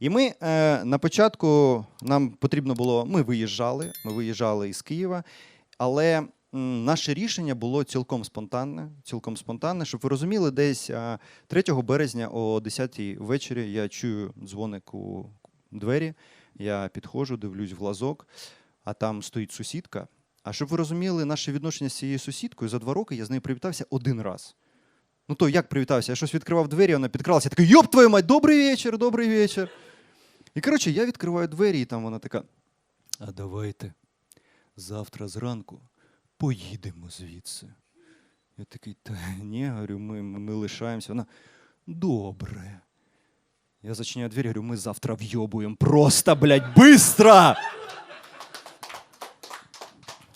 І ми е, на початку нам потрібно було, ми виїжджали, ми виїжджали із Києва, але м, наше рішення було цілком спонтанне. Цілком спонтанне, щоб ви розуміли, десь е, 3 березня о 10-й ввечері я чую дзвоник у двері. Я підходжу, дивлюсь в лазок, а там стоїть сусідка. А щоб ви розуміли, наше відношення з цією сусідкою за два роки я з нею привітався один раз. Ну то як привітався? Я щось відкривав двері, вона підкралася. Я такий, йоп твою мать, добрий вечір, добрий вечір. І коротше, я відкриваю двері, і там вона така. А давайте завтра зранку поїдемо звідси. Я такий, та ні, говорю, ми, ми, лишаємося. Вона добре. Я зачиняю двері, говорю, ми завтра вйобуємо. Просто, блядь, быстро!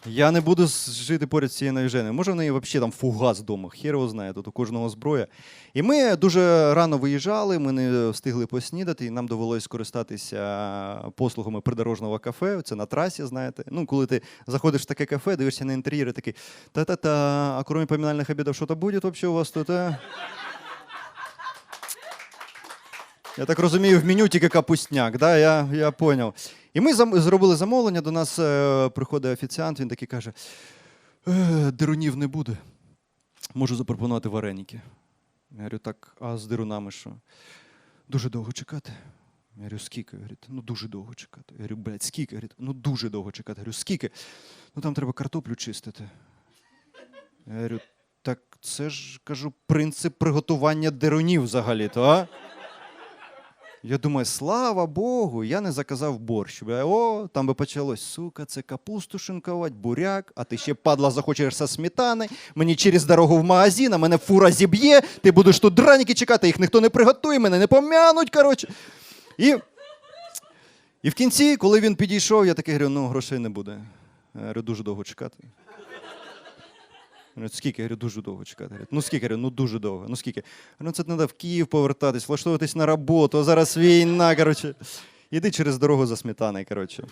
Я не буду жити поряд з цією навіженою. Може, в неї взагалі там фугас вдома, хер його знає, тут у кожного зброя. І ми дуже рано виїжджали, ми не встигли поснідати, і нам довелось скористатися послугами придорожного кафе. Це на трасі, знаєте. Ну, коли ти заходиш в таке кафе, дивишся на інтер'єр такий та-та-та, а кроме поминальних обідів, що-то буде вообще у вас тут? Я так розумію, в меню тільки капустняк, да? я, я поняв. І ми зробили замовлення, до нас е, приходить офіціант, він такий каже: е, дирунів не буде. Можу запропонувати вареники. Я говорю, так, а з дирунами що? Дуже довго чекати. Я говорю, скільки? Говорить, ну дуже довго чекати. Я говорю, блядь, скільки? Говорить, ну дуже довго чекати. Я говорю, скільки? Ну там треба картоплю чистити. Я говорю, так це ж кажу, принцип приготування дирунів взагалі-то, а? Я думаю, слава Богу, я не заказав борщ. О, там би почалось, сука, це капусту шинкувати, буряк, а ти ще падла захочеш со сметани, мені через дорогу в магазин, а мене фура зіб'є, ти будеш тут драніки чекати, їх ніхто не приготує, мене не пом'януть, коротше. І, і в кінці, коли він підійшов, я такий говорю, ну грошей не буде. Я говорю, дуже довго чекати. Говорять, скільки? Я говорю, дуже довго чекати. Говорять, ну скільки? Я говорю, ну дуже довго. Ну скільки? Говорю, ну це треба в Київ повертатись, влаштовуватись на роботу, а зараз війна, коротше. Іди через дорогу за сметаною, коротше.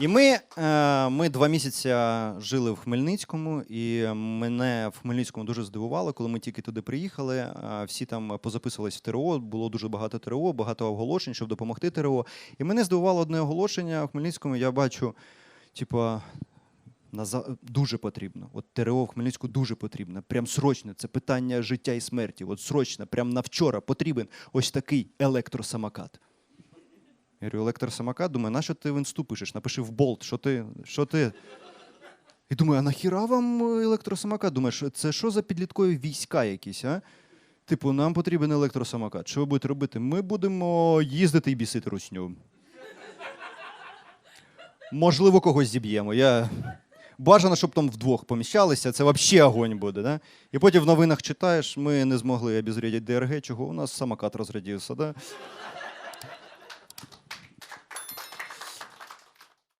І ми, е, ми два місяці жили в Хмельницькому, і мене в Хмельницькому дуже здивувало, коли ми тільки туди приїхали. е, Всі там позаписувались в ТРО, було дуже багато ТРО, багато оголошень, щоб допомогти ТРО. І мене здивувало одне оголошення в Хмельницькому. Я бачу, типа. Дуже потрібно. От ТРО в Хмельницьку дуже потрібно. Прям срочно. Це питання життя і смерті. От срочно, прям на вчора потрібен ось такий електросамокат. Я говорю, електросамокат, думаю, на що ти в інсту? Напиши в болт, що ти. Що ти? І думаю, а нахіра вам електросамокат? Думаю, що це що за підліткові війська якісь, а? Типу, нам потрібен електросамокат. Що ви будете робити? Ми будемо їздити і бісити русню. Можливо, когось зіб'ємо. Я... Бажано, щоб там вдвох поміщалися, це взагалі огонь буде. Да? І потім в новинах читаєш, ми не змогли обізрядити ДРГ, чого у нас самокат розрядився. Да?